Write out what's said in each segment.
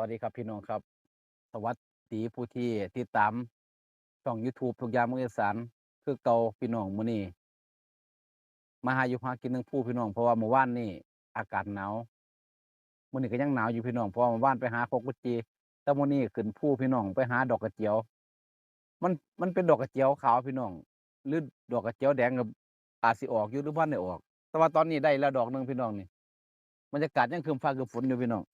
วัสดีครับพี่น้องครับ สวัสดีผู้ที่ติดตามช่อง YouTube ทุกยางเมือสานคือเก่าพี่น้องมื้อนี้มาหาอยู่หากินหนึงผู้พี่น้องเพราะว่าเมื่อวานนี่อากาศหนาวมื้อนี้ก็ยังหนาวอยู่พี่น้องเพราะว่าเมื่อวานไปหาพกกุจีแต่มื้อนี้ขึ้นผู้พี่น้องไปหาดอกกระเจียว มันมันเป็นดอกกระเจียวขาวพี่น้องหรือดอกกระเจียวแดงก็อาจสิออกอยู่หรือบ่ทันได้ออก แต่ว่าตอนนี้ได้แล้วดอกหนึงพี่น้องนี่บรรยากาศยังครึมฟ้าครึมฝนอยู่พี่น้อง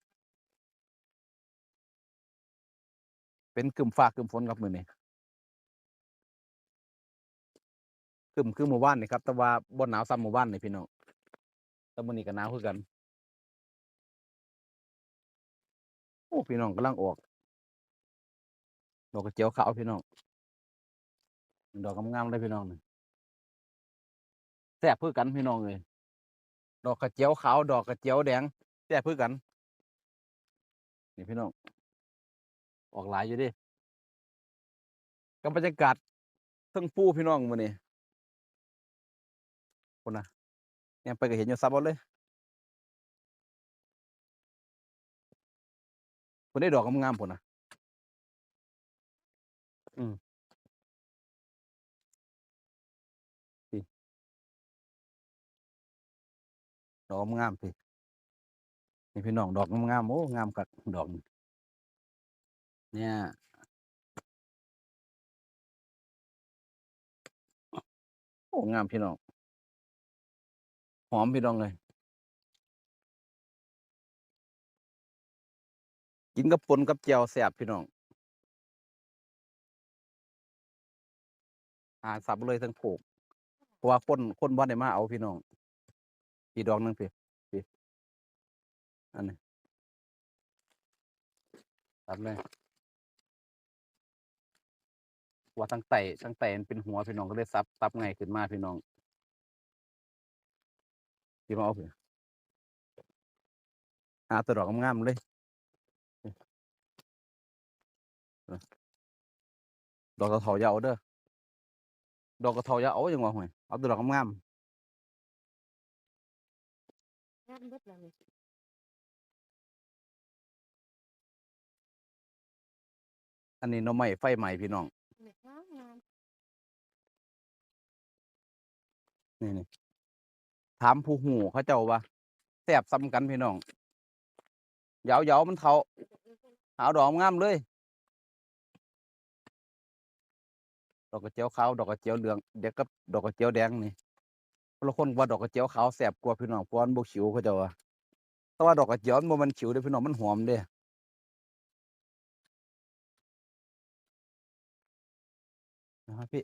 เป็นครึมฟ้าครึมฝนครับมือนี้ครึมคือเมื่อวานนี่ครับ แต่ว่าบ่หนาวซ้ำเมื่อวานนี่พี่น้องแต่มือนี้ก็หนาวคือกัน โอ้พี่น้องกำลังออกดอกกระเจียวขาวพี่น้องดอกงามๆเลยพี่น้องนี่แซ่บคือกันพี่น้องเอ้ยดอกกระเจียวขาว ดอกกระเจียวแดงแซ่บคือกันนี่พี่น้อง ออกหลายอยู่เดิกับบรรยากาศเทั้งปูพี่น้องมื้อนี้พุ่นน่ะเนี่ยไปก็เห็นอยู่ซับเอาเลยพุ่นได้ดอกงามๆพุ่นน่ะ อืมพี่ดอกงามพี่นี่พี่น้องดอกงามๆโอ้งามคักดอกนี่ เนี่ยโอ้งามพี่น้อง หอมพี่น้องเอ้ยกินกับปนกับแจ่วแซบพี่น้องหาสับเลยทั้งโขกเพราะว่าคนคนบ่ได้มาเอาพี่น้องอีกดอกหนึงพี่พี่อันนี้ตัดเลย ว่าทั้งไตทั้งไตมันเป็นหัวพี่น้องก็เลยซับซับง่ายขึ้นมาพี่น้องพี่มาเอาพี่หาตัวดอกงามๆเลยนี่ดอกกระเถาอยาเอาเด้อดอกกระเถาอยาเอาจังหวะห่วยเอาตัวดอกงามงามเบิดเลยๆอันนี้หน่อไม้ไฟใหม่พี่น้อง นี่นี่ถามผู้หูเขาเจ้าว่าแซ่บซ้ำกันพี่น้องเหยาเหยามันเทาเอาดอกงามเลย ดอกกระเจียวขาวดอกกระเจียวเหลืองเด็กกับดอกกระเจียวแดงนี่คนละคนว่าดอกกระเจียวขาวแซ่บกว่าพี่น้องเพรามันบขิวเขาเจ้าว่าแต่ว่าดอกกระเจียวมันมันขิวเด้พี่น้องมันหอมเด้นะครับพี่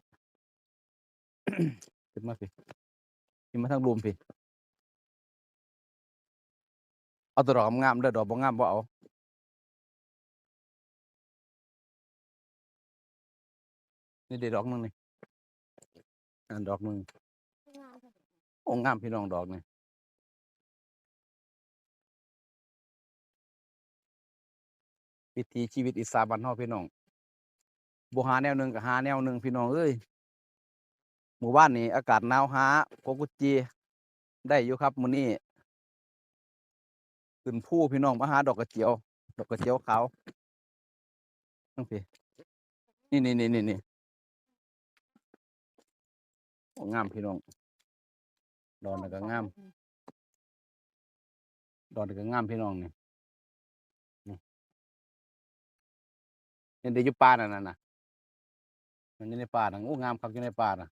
ขึ้นมาพี่ ขึ้นมาทางรูมพี่ เอาตัวดอกงามๆเด้อดอกบ่งามบ่เอา นี่เด็ดอกหนึงนี่อันดอกหนึงงโอ้งามพี่น้องดอกนี่วิถีชีวิตอีสานบ้านเฮาพี่น้องบ่หาแนวหนึงก็หาแนวหนึงพี่น้องเอ้ย หมู่บ้านนี้อากาศหนาวหาโกกุจีได้อยู่ครับมื้อนี้ขึ้นภูพี่น้องมาหาดอกกระเจียว ดอกกระเจียวขาวจังซี่นี่นี่นี่นี่นี่งามพี่น้องดอนก็งามดอนก็งามพี่น้องนี่นี่นี่เดี๋ยวอยู่ป่านั่นน่ะนะมันอยู่ในป่าน่ะโอ้งามครับอยู่ในป่าน่ะ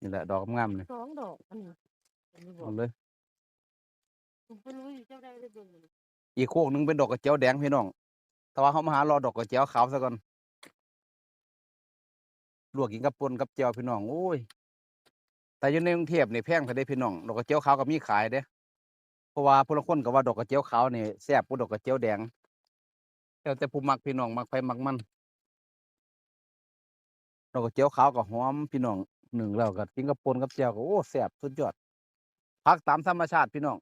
นี่แหละดอกงามๆนี่สองดอกอันนี้อันนี้บอเอากเลยผมเป็นรู้อยู่เจ้าได้เลยเบิ่งเลยอีกโคกหนึงเป็นดอกกระเจียวแดงพี่น้องแต่ว่าเขามาหารอดอกกระเจียวขาวซะก่อนลวกกินกับป่นกับเจียวพี่น้องโอ้ยแต่อยู่ในกรุงเทพนี่แพงแต่ได้พี่น้องดอกกระเจียวขาวก็มีขายเด้เพราะว่าผู้ลางคนก็ว่าดอกกระเจียวขาวนี่แซ่บกว่าดอกกระเจียวแดงแล้วแต่ผู้มักพี่น้องมักไปมักมัน ดอกกระเจียวขาวก็หอมพี่น้อง หนึ่งแล้วก็กินกับปนกับเจียวก็โอ้แสบสุดยอดพักตามธรรมชาติพี่น้อง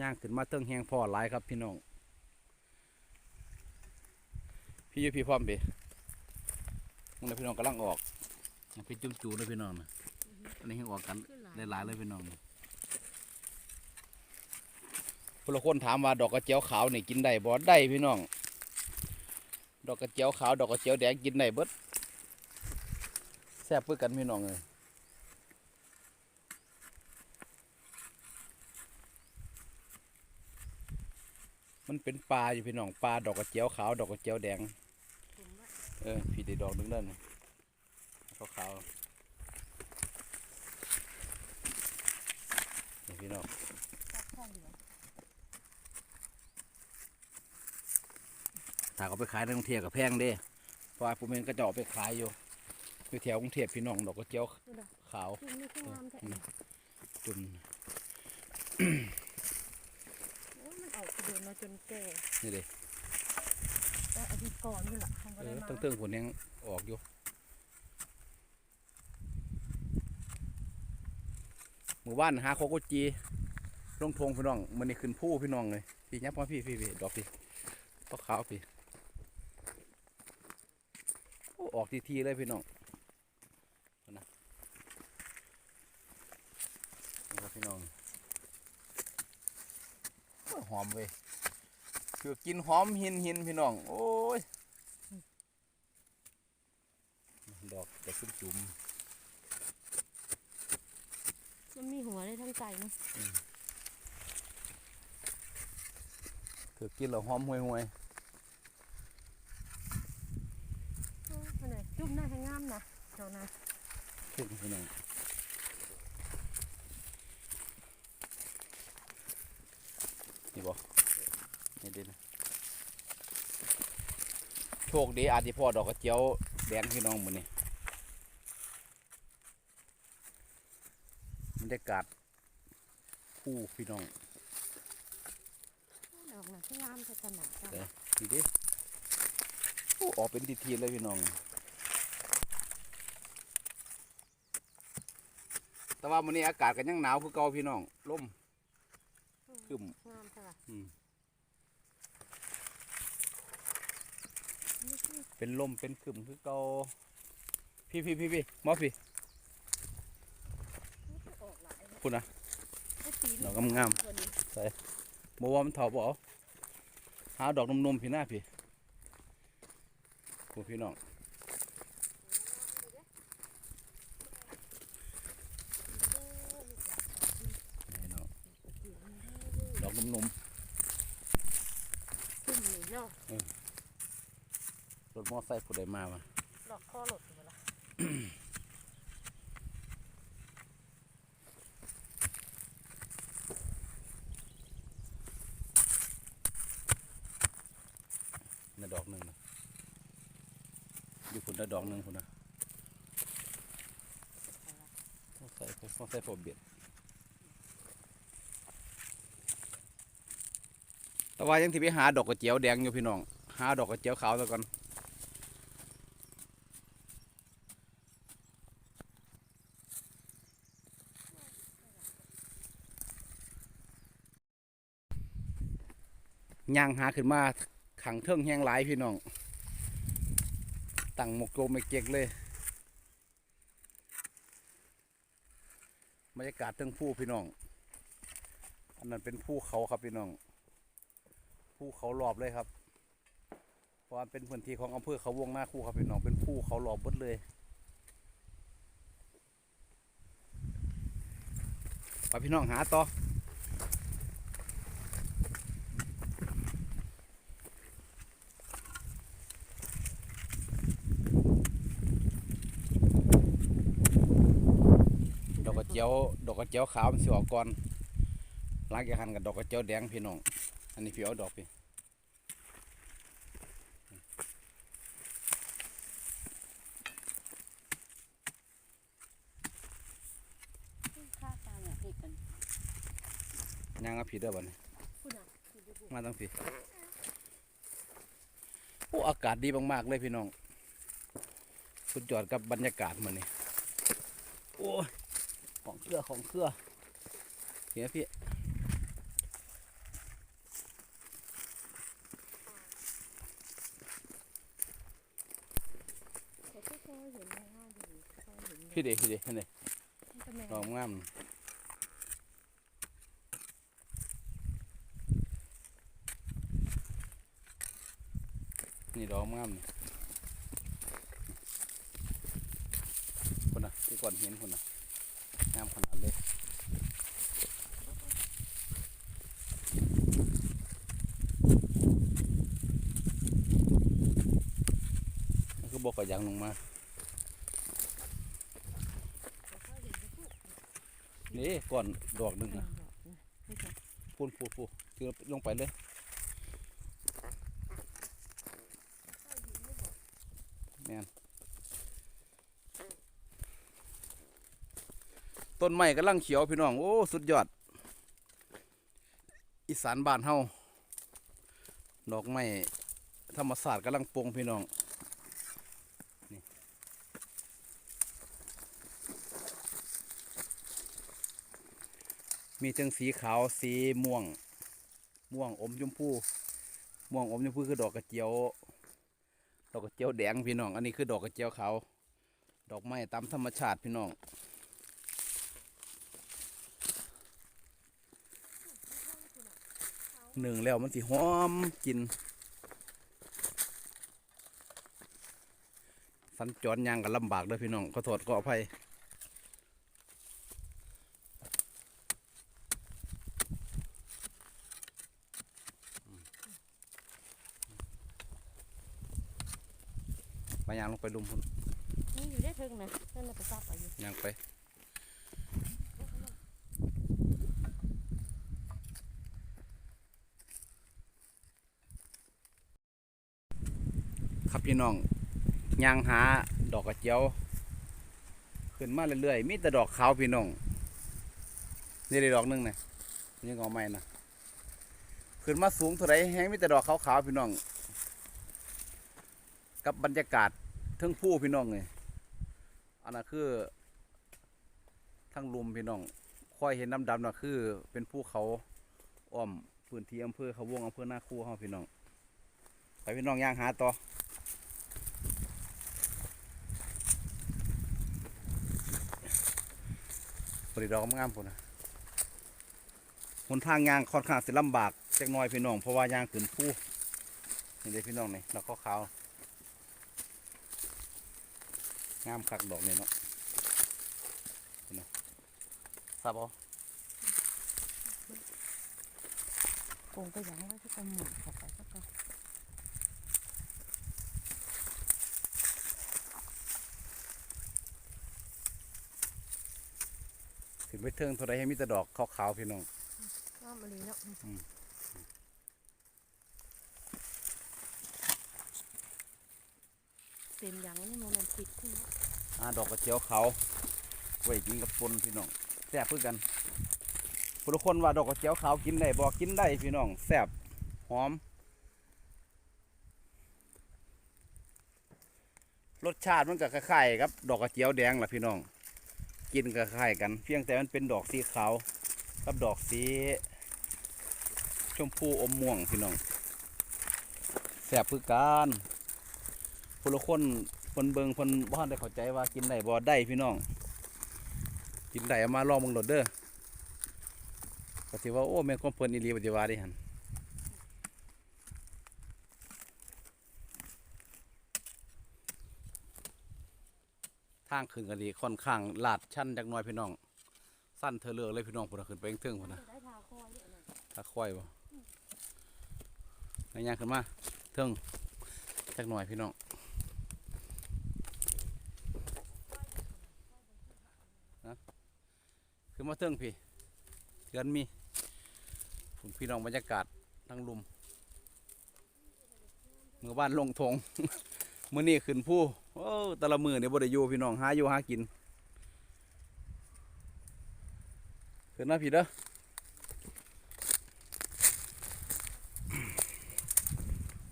ย่างขึ้นมาเติ้งแหงพ่อหลายครับพี่น้อง พี่ยุพี่พร้อมเบมึงนพี่น้องกำลังออกพี่จุ่มจูนะพี่น้องนะอันนี้ให้ออกกันหลายๆเลยพี่น้อง พลคนถามว่าดอกกระเจียวขาวนี่กินได้บ่ได้พี่น้อง ดอกกระเจียวขาวดอกกระเจียวแดงกินได้เบิดแซ่บเพื่อกันพี่น้องเลยมันเป็นปลาอยู่พี่น้องปลาดอกกระเจียวขาวดอกกระเจียวแดง เออพี่ได้ดอกนึงเด้อนขาวขาวพี่น้อง ตัดข้อเหลือ ถ้าเขาไปขายในกรุงเทพกับแพงเด้เพราะว่าผมเองก็จะเอาไปขายอยู่อยู่แถวกรุงเทพพี่น้องดอกกระเจียวนี่ดอกขาวที่นี่คืองามแท้อืมจุนโอ้ยมันออกกระเดินมาจนแก่นี่เด้แต่อาทิตย์ก่อนนี่แหละทำก็เอได้อมาตั้งเทิงผลยังออกอยู่หมู่บ้านหาโคโกจีลงทงพี่น้องมันนี่ขึ้นผู้พี่น้องเลยพี่ยับมาพี่พี่พี่ดอกพี่ก็ขาวพี่โอ้ออกทีทีๆเลยพี่น้องเอานะนี่ครับพี่น้องโอ้ยหอมเว้ยคือกินหอมหินหินพี่น้อง โอ้ย ดอกดอกจุ่มจุ่มมันมีหัวได้ทั้งใจเนาะคือกินแล้วหอมห่วยห่วย โอ้ยอันไหน จุ่มหน้าให้งามนะเจ้านะๆขึ้นพี่น้องนี่บ่นี่เด่นะโชคดีอาจจะพ่อดอกกระเจียวแดงพี่น้องหมือนี่บรรยากาศผู้พี่น้องดอกน่ะที่งามแต่ขนาดเจ้าเด้นี่ดิโอ้ออกเป็นทีๆเลยพี่น้อง แต่ว่ามื้อนี้อากาศก็ยังหนาวคือเก่าพี่น้องลมขึ้นงามใช่ะอืมเป็นลมเป็นขึ้มคือเก่าพี่พี่พี่พี่มอพี่คุณนะไอ้ปีดอกงามตัวนี้ๆบ่ว่ามันเถาบ่เอาหาดอกนมๆพี่หน้าพี่คุณพี่น้องนี่เนาะ ดอกนมขึ้นนี่เนาะๆรถมอไซค์ผู้ใดมามาดอกข้อหลดอยู่ละในดอกหนึ่งนะอยู่คุณได้ดอกหนึ่งคุณนะมอไซค์มอไซค์ผมเบียด แต่ว่ายังที่ไปหาดอกกระเจียวแดงอยู่พี่น้อง หาดอกกระเจียวขาวซะก่อนย่างหาขึ้นมาขังเทิงแห้งหลายพี่น้อง ตั้งหมกโกไม่เก็กเลยบรรยากาศเทิงผู้พี่น้อง อันนั้นเป็นภูเขาครับพี่น้อง ภูเขารอบเลยครับเพราะเป็นพื้นที่ของอำเภอเขาวงหน้าคู่ครับพี่น้องเป็นภูเขารอบเบดเลยไปพี่น้องหาต่อดอกกระเจียวดอกกระเจียวขาวมันสิออกก่อนล้างจากหันกับดอกกระเจียวแดงพี่น้อง อันนี้พี่เอาดอกพี่ค่าตาเนี่ยเด็กกันย่างกับพี่เด้อบัดนี้คุณอะคือดูมาตั้งพี่โอ้อากาศดีมากๆเลยพี่น้อง สุดยอดกับบรรยากาศมันนี่โอ้ยของเครือของเครือเห็นไหมพี่ พี่เด็กพี่เด็กนี่มันก็แม่นดอกงามนี่ดอกงามนี่คนน่ะที่ก่อนเห็นคนน่ะงามขนาดเลยมันคือบอกกระยังลงมา นี่ก่อนดอกหนึ่งนะพูนพูนพูนคือลงไปเลยแม่นต้นไม้กำลังเขียวพี่น้อง โอ้ สุดยอด อีสานบ้านเฮาดอกไม้ธรรมศาสตร์กำลังปงพี่น้อง มีทั้งสีขาวสีม่วง ม่วงอมชมพูม่วงอมชมพูคือดอกกระเจียว ดอกกระเจียวแดงพี่น้อง อันนี้คือดอกกระเจียวขาว ดอกไม้ตามธรรมชาติพี่น้อง หนึ่งแล้วมันสิหอมกลิน สัญจรยางกันลำบากเลยพี่น้องขอโทษขออภัยมายางลงไปลุมพุ่น นี่อยู่ได้ถึงนะนั่นน่ะไปซับเอาอยู่ ยางไป ครับพี่น้องยางหาดอกกระเจียว ขึ้นมาเรื่อยๆมีแต่ดอกขาวพี่น้องนี่ได้ดอกหนึงนะนี่ก็เอาไม่นะขึ้นมาสูงเท่าไรแห้งมีแต่ดอกขาวๆพี่น้อง กับบรรยากาศทั้งผู้พี่น้องเลยอันนั้นคือทั้งลุมพี่น้องค่อยเห็นดำๆน่ะคือ เป็นภูเขาอ้อมพื้นที่อำเภอเขาวงอำเภอหน้าคูเฮาพี่น้องไปพี่น้องย่างหาต่อ บริดอกงามพุ่นนะหนทางยางค่อนข้างสิลำบากจักหน่อยพี่น้องเพราะว่ายางขึ้นผู้นี่เลยพี่น้องนี่ดอกขาวงามคักดอกนี่เนาะพุ่นะทราบบ่โกงก็ยังไว้ที่กำหมุนเข้า ไปสักก่อนถึงไปเทิงเท่าไรให้มีแต่ดอกขาวๆพี่น้องน้ำมะลิเนาะอืมเต็มอย่างนี้มันมันปิดขึ้นแล้วอ่าดอกกระเจียวขาวไว้กินกับปนพี่น้องแซ่บเพื่อกันผู้ทุกคนว่าดอกกระเจียวขาวกินได้บ่กินได้พี่น้องแซ่บหอม รสชาติมันก็คล้ายๆกับ ดอกกระเจียวแดงล่ะพี่น้อง กินก็คล้ายกัน เพียงแต่มันเป็นดอกสีขาวกับดอกสีชมพูอมม่วงพี่น้องแซ่บคือกันผู้ละคนคนเบิงคนบ้านได้เข้าใจว่ากินได้บ่ได้พี่น้อง กินได้เอามาลองเบิ่งโหลดเด้อก็สิว่าโอ้แม่ความเพิ่นอีหลีปฏิว่าเดิหัน ทางขึ้นก็ดีค่อนข้างลาดชันจักหน่อยพี่น้อง สั้นเธอเลือกเลยพี่น้องพุ่นขึ้นไปเทิงพุ่นน่ะได้ทาคอยเนี่ยนะถ้าค่อยบ่ในย่างขึ้นมาเทิงจักหน่อยพี่น้องนะขึ้นมาเทิงพี่เทือนมีผมพี่น้องบรรยากาศทั้งลุมเมื่อบ้านลงทง มื้อนี้ขึ้นผู้โอ้แต่ละมือเนี่ยบ่ได้อยู่พี่น้องหาอยู่หากินขึ้นมาพี่เด้อ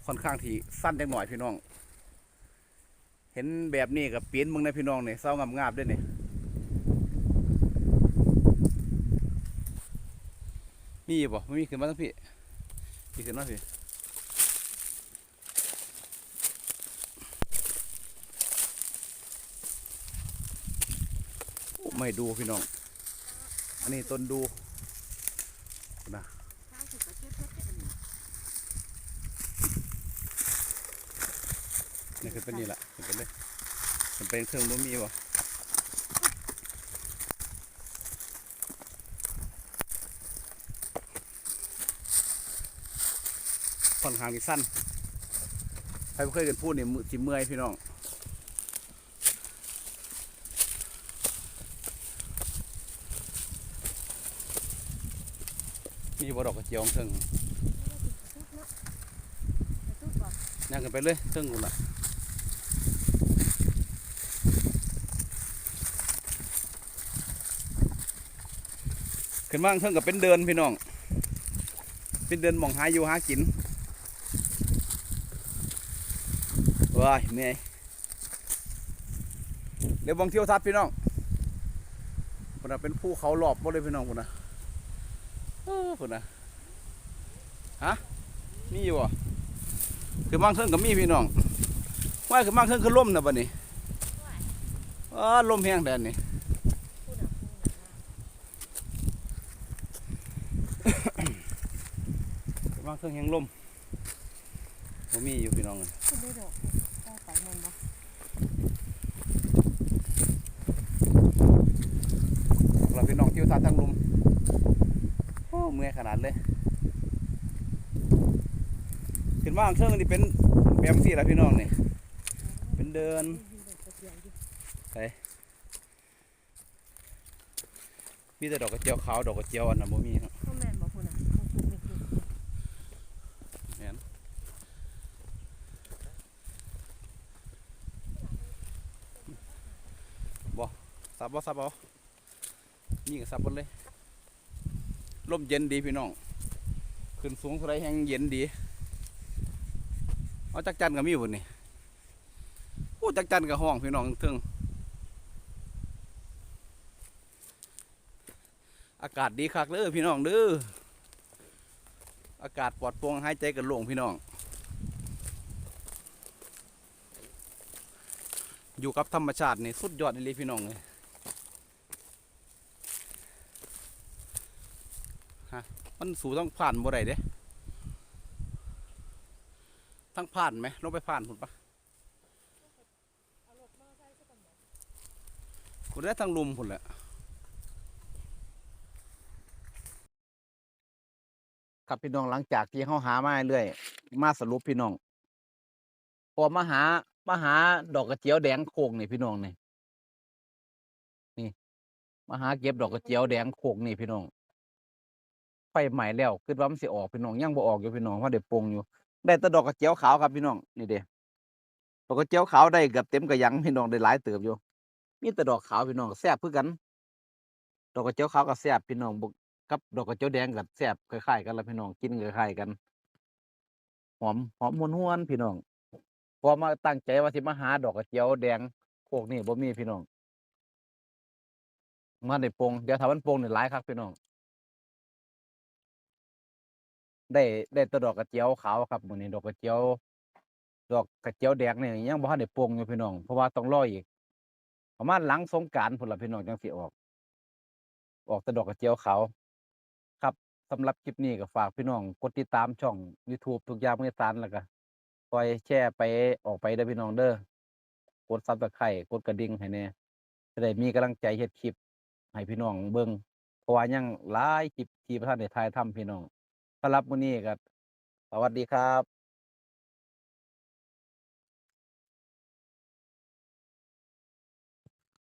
ค่อนข้างที่สั้นจังหน่อยพี่น้อง เห็นแบบนี้กับเปลี่ยนมึงนะพี่น้องเนี่ยเศร้างามงาบด้วยเนี่ยมีบ่ไม่มีขึ้นมาตั้งพี่พี่ขึ้นมาพี่ ไม่ดูพี่น้อง อันนี้ต้นดูนะนี่คือเป็นนี่แหละเป็นไปเลยมันเป็นเครื่องบ่มีวะค่อนข้างที่สั้นใครบ่เคยกันพูดเนี่มือสิเมื่อยพี่น้อง มีบ่ดอกกระเจียวของเทิงนาะซุปบ่งกันไปเลยเทิงคุณล่ะขึ้นมาเทิงกับเป็นเดินพี่น้อง เป็นเดินมองหาอยู่หากินว้ายเมื่อยเดี๋ยวบองเที่ยวทัดพี่น้องพุ่นน่ะเป็นภูเขาหลอบหมดเลยพี่น้องพุ่นนะ พุ่นนะฮะมีอยู่อะคือมั่งเครื่องกับมีพี่น้องว่าคือมั่งเครื่องคือล่มนะบัดนี้อ๋อลมแห้งแดนนี่พูดน่ะพูดน่ะคือมั่งเครื่องแห้งลมบ่มีอยู่พี่น้องเอ้ยพูดได้ดอกได้ไปมันบ่เราพี่น้องเที่ยวทานทั้งลุมโอ้ เมื่อยขนาดเลย ขึ้นมาเครื่องนี่เป็นแบบสี่ละพี่น้องนี่ เป็นเดินกระเจี๊ยบอยู่มีแต่ดอกกระเจียวขาว ดอกกระเจียวอันนั้นบ่มีเนาะพ่อแม่นบ่พูดน่ะพูดถูกนี่คือแม่นบ่ซับบ่ซับบ่นี่ก็ซับหมดเลย ลมเย็นดีพี่น้อง ขึ้นสูงเท่าไรแห้งเย็นดี เอาจักจันก็มีพุ่นนี่โอ้จักจันก็ห้องพี่น้องเทึงอากาศดีคักเด้อพี่น้องเด้อ อากาศปลอดโปร่งหายใจกันโล่งพี่น้อง อยู่กับธรรมชาตินี่สุดยอดเลยพี่น้องเลยฮะ มันสูต้องผ่านบ่ได้เด้ทั้งผ่านไหมลงไปผ่านพุ่นปะคุณได้ทั้งลุมพุ่นแหละครับพี่น้องหลังจากที่เขาหามาเรื่อยมาสรุปพี่น้องพอมาหามาหาดอกกระเจียวแดงโคงนี่พี่น้องนี่นี่มาหาเก็บดอกกระเจียวแดงโคงนี่พี่น้อง ไฟใหม่แล้วคิดว่ามันสิออกพี่น้องยังบ่ออกอยู่พี่น้องเพราะเดี๋ยวปงอยู่ ได้แต่ดอกกระเจียวขาวครับพี่น้องนี่เด้ดอกกระเจียวขาวได้เกือบเต็มกระยังพี่น้องได้หลายเติบอยู่มีแต่ดอกขาวพี่น้องแซ่บคือกัน ดอกกระเจียวขาวก็แซ่บพี่น้องบ่กับดอกกระเจียวแดงกับแซ่บคล้ายๆกันละพี่น้องกินคล้ายๆกันหอมหอมหวนๆพี่น้องพอมาตั้งใจว่าสิมาหาดอกกระเจียวแดงโคกนี่บ่มีพี่น้องมาได้ปงเดี๋ยวถ้ามันปงเนี่หลายคักพี่น้อง ได้ได้ตัวดอกกระเจียวขาวครับมื้อนี้ดอกกระเจียว ดอกกระเจียวแดงเนี่ยยังบ่ทันได้ปงอยู่พี่น้องเพราะว่าต้องรออีก ประมาณหลังสงกรานต์พุ่นล่ะพี่น้องจังสิออก ออกแต่ดอกกระเจียวขาวครับสำหรับคลิปนี้ก็ฝากพี่น้องกดติดตามช่อง YouTube ทุกอย่างเมื่อสานแล้วก็คอยแชร์ไปออกไปเด้อพี่น้องเด้อกด Subscribe กดกระดิ่งให้แน่จะได้มีกำลังใจเฮ็ดคลิปให้พี่น้องเบิ่งเพราะว่ายังหลายคลิปที่บ่ทันได้ถ่ายทำพี่น้อง สำหรับมื้อนี้ก็สวัสดีครับ